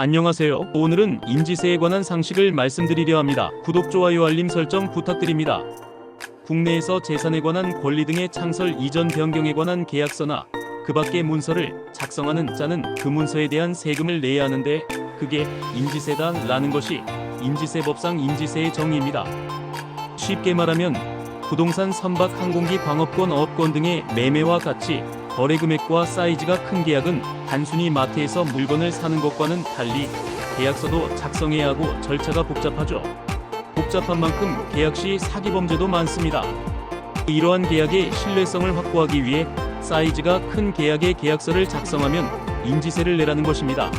안녕하세요. 오늘은 인지세에 관한 상식을 말씀드리려 합니다. 구독, 좋아요, 알림 설정 부탁드립니다. 국내에서 재산에 관한 권리 등의 창설 이전 변경에 관한 계약서나 그 밖의 문서를 작성하는 자는 그 문서에 대한 세금을 내야 하는데 그게 인지세다라는 것이 인지세법상 인지세의 정의입니다. 쉽게 말하면 부동산 선박 항공기 광업권 어업권 등의 매매와 같이 거래 금액과 사이즈가 큰 계약은 단순히 마트에서 물건을 사는 것과는 달리 계약서도 작성해야 하고 절차가 복잡하죠. 복잡한 만큼 계약 시 사기 범죄도 많습니다. 이러한 계약의 신뢰성을 확보하기 위해 사이즈가 큰 계약의 계약서를 작성하면 인지세를 내라는 것입니다.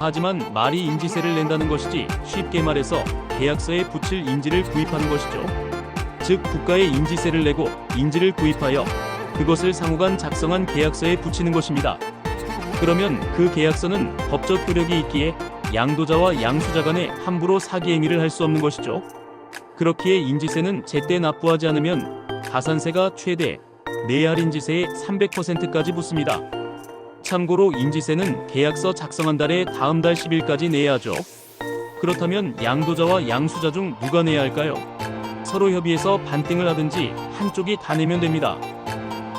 하지만 말이 인지세를 낸다는 것이지 쉽게 말해서 계약서에 붙일 인지를 구입하는 것이죠. 즉 국가에 인지세를 내고 인지를 구입하여 그것을 상호간 작성한 계약서에 붙이는 것입니다. 그러면 그 계약서는 법적 효력이 있기에 양도자와 양수자 간에 함부로 사기 행위를 할 수 없는 것이죠. 그렇기에 인지세는 제때 납부하지 않으면 가산세가 최대 내할 인지세의 300%까지 붙습니다. 참고로 인지세는 계약서 작성한 달에 다음 달 10일까지 내야 하죠. 그렇다면 양도자와 양수자 중 누가 내야 할까요? 서로 협의해서 반띵을 하든지 한쪽이 다 내면 됩니다.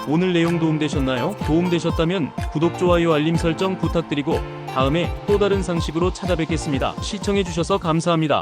오늘 내용 도움되셨나요? 도움되셨다면 구독, 좋아요, 알림 설정 부탁드리고 다음에 또 다른 상식으로 찾아뵙겠습니다. 시청해주셔서 감사합니다.